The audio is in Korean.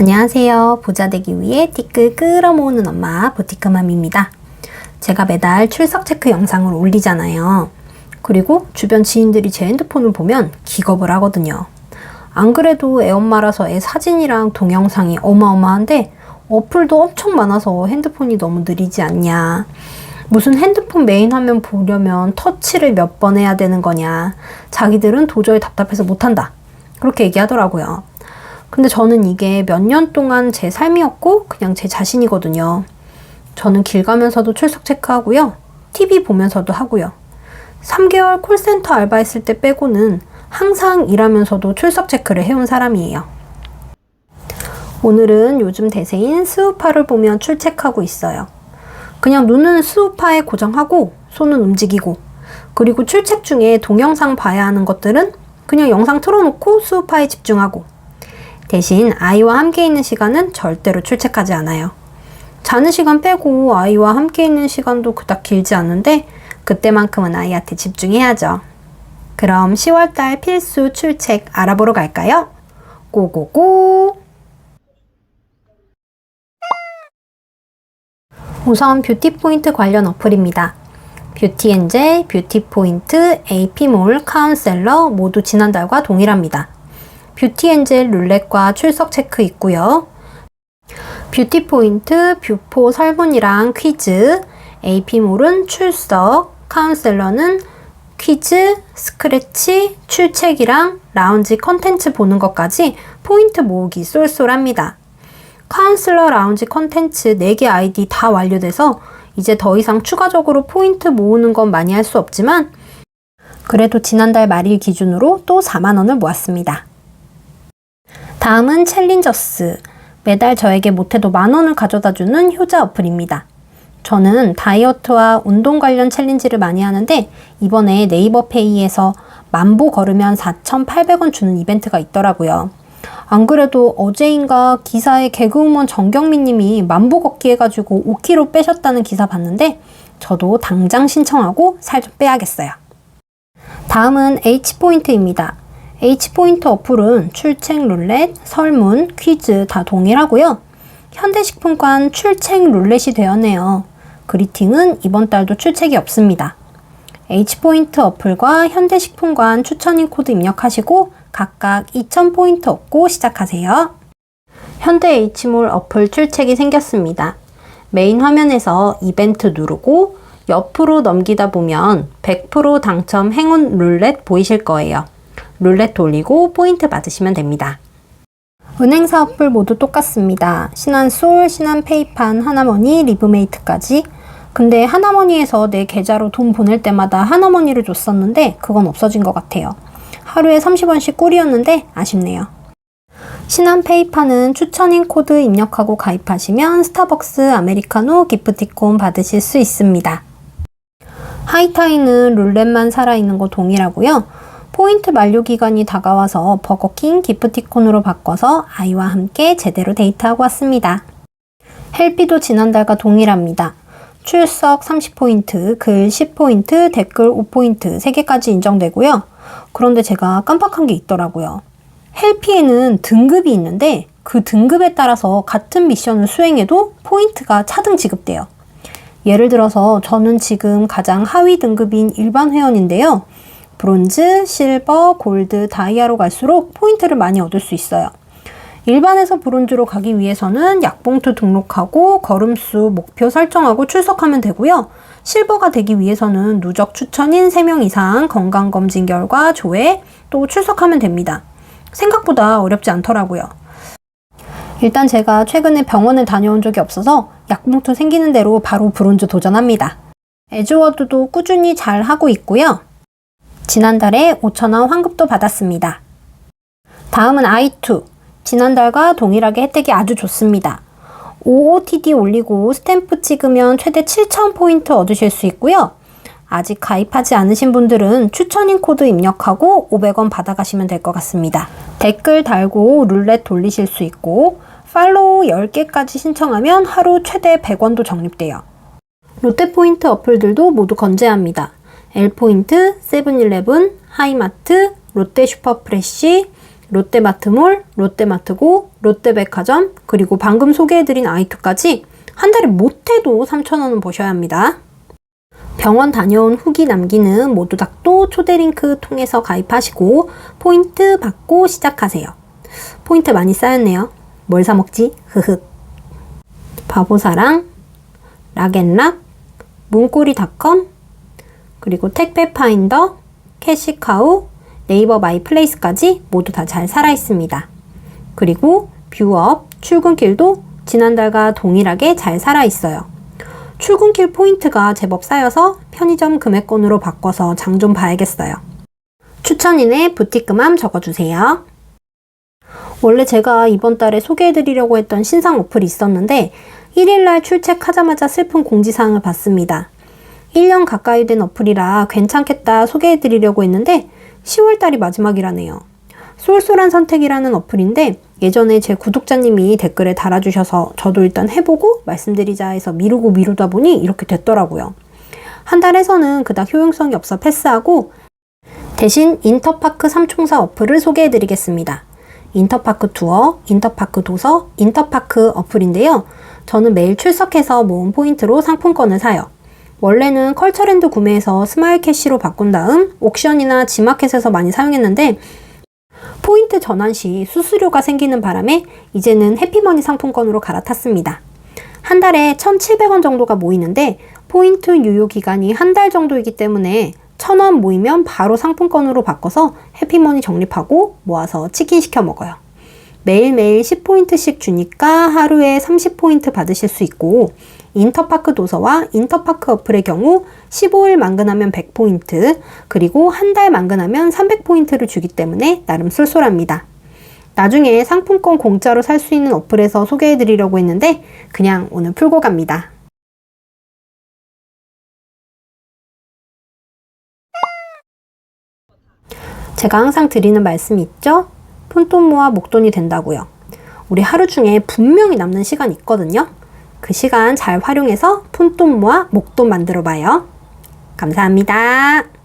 안녕하세요. 부자 되기 위해 티끌 끌어모으는 엄마 보티크맘입니다. 제가 매달 출석 체크 영상을 올리잖아요. 그리고 주변 지인들이 제 핸드폰을 보면 기겁을 하거든요. 안 그래도 애 엄마라서 애 사진이랑 동영상이 어마어마한데 어플도 엄청 많아서 핸드폰이 너무 느리지 않냐. 무슨 핸드폰 메인 화면 보려면 터치를 몇 번 해야 되는 거냐. 자기들은 도저히 답답해서 못한다. 그렇게 얘기하더라고요. 근데 저는 이게 몇 년 동안 제 삶이었고 그냥 제 자신이거든요. 저는 길 가면서도 출석 체크하고요. TV 보면서도 하고요. 3개월 콜센터 알바했을 때 빼고는 항상 일하면서도 출석 체크를 해온 사람이에요. 오늘은 요즘 대세인 스우파를 보며 출첵하고 있어요. 그냥 눈은 스우파에 고정하고 손은 움직이고 그리고 출첵 중에 동영상 봐야 하는 것들은 그냥 영상 틀어놓고 스우파에 집중하고 대신 아이와 함께 있는 시간은 절대로 출첵하지 않아요. 자는 시간 빼고 아이와 함께 있는 시간도 그닥 길지 않은데 그때만큼은 아이한테 집중해야죠. 그럼 10월달 필수 출첵 알아보러 갈까요? 고고고! 우선 뷰티 포인트 관련 어플입니다. 뷰티엔젤, 뷰티 포인트, AP몰, 카운셀러 모두 지난달과 동일합니다. 뷰티엔젤 룰렛과 출석 체크 있고요. 뷰티 포인트, 뷰포 설문이랑 퀴즈, AP몰은 출석, 카운셀러는 퀴즈, 스크래치, 출첵이랑 라운지 컨텐츠 보는 것까지 포인트 모으기 쏠쏠합니다. 카운슬러 라운지 컨텐츠 4개 아이디 다 완료돼서 이제 더 이상 추가적으로 포인트 모으는 건 많이 할 수 없지만 그래도 지난달 말일 기준으로 또 4만원을 모았습니다. 다음은 챌린저스. 매달 저에게 못해도 만 원을 가져다 주는 효자 어플입니다. 저는 다이어트와 운동 관련 챌린지를 많이 하는데 이번에 네이버 페이에서 만보 걸으면 4,800원 주는 이벤트가 있더라고요. 안 그래도 어제인가 기사에 개그우먼 정경민 님이 만보 걷기 해가지고 5kg 빼셨다는 기사 봤는데 저도 당장 신청하고 살 좀 빼야겠어요. 다음은 H포인트입니다. H포인트 어플은 출첵 룰렛, 설문, 퀴즈 다 동일하고요. 현대식품관 출첵 룰렛이 되었네요. 그리팅은 이번 달도 출첵이 없습니다. H포인트 어플과 현대식품관 추천인 코드 입력하시고 각각 2,000포인트 얻고 시작하세요. 현대 H몰 어플 출첵이 생겼습니다. 메인 화면에서 이벤트 누르고 옆으로 넘기다 보면 100% 당첨 행운 룰렛 보이실 거예요. 룰렛 돌리고 포인트 받으시면 됩니다. 은행사 어플 모두 똑같습니다. 신한솔, 신한페이판, 하나머니, 리브메이트까지. 근데 하나머니에서 내 계좌로 돈 보낼 때마다 하나머니를 줬었는데 그건 없어진 것 같아요. 하루에 30원씩 꿀이었는데 아쉽네요. 신한 페이파는 추천인 코드 입력하고 가입하시면 스타벅스 아메리카노 기프티콘 받으실 수 있습니다. 하이타이는 룰렛만 살아있는 거 동일하고요. 포인트 만료 기간이 다가와서 버거킹 기프티콘으로 바꿔서 아이와 함께 제대로 데이트하고 왔습니다. 헬피도 지난달과 동일합니다. 출석 30포인트, 글 10포인트, 댓글 5포인트 3개까지 인정되고요. 그런데 제가 깜빡한 게 있더라고요. 헬피에는 등급이 있는데 그 등급에 따라서 같은 미션을 수행해도 포인트가 차등 지급돼요. 예를 들어서 저는 지금 가장 하위 등급인 일반 회원인데요. 브론즈, 실버, 골드, 다이아로 갈수록 포인트를 많이 얻을 수 있어요. 일반에서 브론즈로 가기 위해서는 약봉투 등록하고 걸음수 목표 설정하고 출석하면 되고요. 실버가 되기 위해서는 누적 추천인 3명 이상 건강검진 결과 조회 또 출석하면 됩니다. 생각보다 어렵지 않더라고요. 일단 제가 최근에 병원을 다녀온 적이 없어서 약봉투 생기는 대로 바로 브론즈 도전합니다. 에즈워드도 꾸준히 잘 하고 있고요. 지난달에 5,000원 환급도 받았습니다. 다음은 i2. 지난달과 동일하게 혜택이 아주 좋습니다. OOTD 올리고 스탬프 찍으면 최대 7,000포인트 얻으실 수 있고요. 아직 가입하지 않으신 분들은 추천인 코드 입력하고 500원 받아가시면 될 것 같습니다. 댓글 달고 룰렛 돌리실 수 있고 팔로우 10개까지 신청하면 하루 최대 100원도 적립돼요. 롯데포인트 어플들도 모두 건재합니다. L포인트, 세븐일레븐, 하이마트, 롯데 슈퍼프레쉬, 롯데마트몰, 롯데마트고, 롯데백화점, 그리고 방금 소개해드린 아이투까지 한 달에 못해도 3,000원은 버셔야 합니다. 병원 다녀온 후기 남기는 모두 닥도 초대 링크 통해서 가입하시고 포인트 받고 시작하세요. 포인트 많이 쌓였네요. 뭘 사먹지? 흐흐. 바보사랑, 락앤락, 문고리닷컴, 그리고 택배 파인더, 캐시카우, 네이버 마이플레이스까지 모두 다 잘 살아 있습니다. 그리고 뷰업, 출근길도 지난달과 동일하게 잘 살아 있어요. 출근길 포인트가 제법 쌓여서 편의점 금액권으로 바꿔서 장 좀 봐야겠어요. 추천인의 부티크맘 적어주세요. 원래 제가 이번 달에 소개해드리려고 했던 신상 어플이 있었는데 1일날 출첵하자마자 슬픈 공지사항을 받습니다. 1년 가까이 된 어플이라 괜찮겠다 소개해드리려고 했는데 10월달이 마지막이라네요. 쏠쏠한 선택이라는 어플인데 예전에 제 구독자님이 댓글에 달아주셔서 저도 일단 해보고 말씀드리자 해서 미루고 미루다 보니 이렇게 됐더라고요. 한 달에서는 그닥 효용성이 없어 패스하고 대신 인터파크 삼총사 어플을 소개해드리겠습니다. 인터파크 투어, 인터파크 도서, 인터파크 어플인데요. 저는 매일 출석해서 모은 포인트로 상품권을 사요. 원래는 컬처랜드 구매해서 스마일 캐시로 바꾼 다음 옥션이나 지마켓에서 많이 사용했는데 포인트 전환 시 수수료가 생기는 바람에 이제는 해피머니 상품권으로 갈아탔습니다. 한 달에 1,700원 정도가 모이는데 포인트 유효 기간이 한 달 정도이기 때문에 1,000원 모이면 바로 상품권으로 바꿔서 해피머니 적립하고 모아서 치킨 시켜 먹어요. 매일매일 10포인트씩 주니까 하루에 30포인트 받으실 수 있고 인터파크 도서와 인터파크 어플의 경우 15일 만근하면 100포인트, 그리고 한 달 만근하면 300포인트를 주기 때문에 나름 쏠쏠합니다. 나중에 상품권 공짜로 살 수 있는 어플에서 소개해 드리려고 했는데 그냥 오늘 풀고 갑니다. 제가 항상 드리는 말씀이 있죠? 푼돈 모아 목돈이 된다고요. 우리 하루 중에 분명히 남는 시간 있거든요. 그 시간 잘 활용해서 푼돈 모아 목돈 만들어 봐요. 감사합니다.